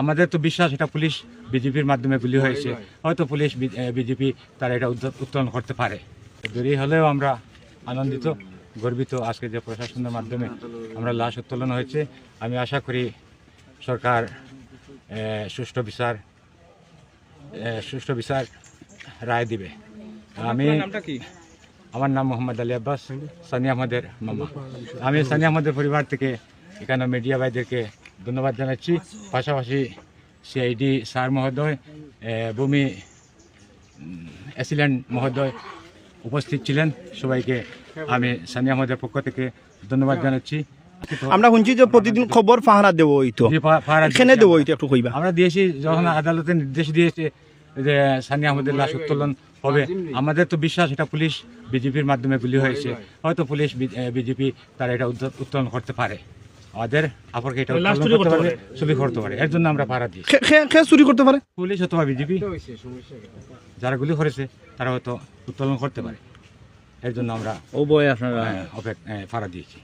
আমাদের তো বিশ্বাস এটা পুলিশ বিজেপির মাধ্যমে গুলি হয়েছে। হয়তো পুলিশ বিজেপি তারা এটা উত্তোলন করতে পারে। দেরি হলেও আমরা আনন্দিত গর্বিত। আজকে যে প্রশাসনের মাধ্যমে আমরা লাশ উত্তোলন হয়েছে আমি আশা করি সরকার সুষ্ঠু বিচার সুষ্ঠু বিচার রায় দিবে। আমি আমার নাম মোহাম্মদ আলী আব্বাস সানি আহমদের মামা। আমি সানি আহমদের পরিবার থেকে এখানে মিডিয়া ভাইদেরকে ধন্যবাদ জানাচ্ছি। পাশাপাশি সিআইডি স্যার মহোদয় ভূমি অ্যাসিলেন্ট মহোদয় উপস্থিত ছিলেন। সবাইকে আমি সানি আহমদের পক্ষ থেকে ধন্যবাদ জানাচ্ছি। আমরা শুনছি যে প্রতিদিন খবর পাহারা দেবো হইতো এখানে দেবো। হইতো একটু কইবা। আমরা দিয়েছি যখন আদালতে নির্দেশ দিয়েছে যে সানি আহমদের লাশ উত্তোলন হবে আমাদের তো বিশ্বাস এটা পুলিশ বিজেপির মাধ্যমে গুলি হয়েছে। হয়তো পুলিশ বিজেপি তারা এটা উত্তোলন করতে পারে। আমাদের আপরকে এটা চুরি করতে পারে এর জন্য আমরা পাড়া দিই। খে- চুরি করতে পারে? পুলিশ অথবা বিজেপি যারা গুলি করেছে তারা হয়তো উত্তোলন করতে পারে। এর জন্য আমরা উভয় আপনারা। পাড়া দিয়েছি।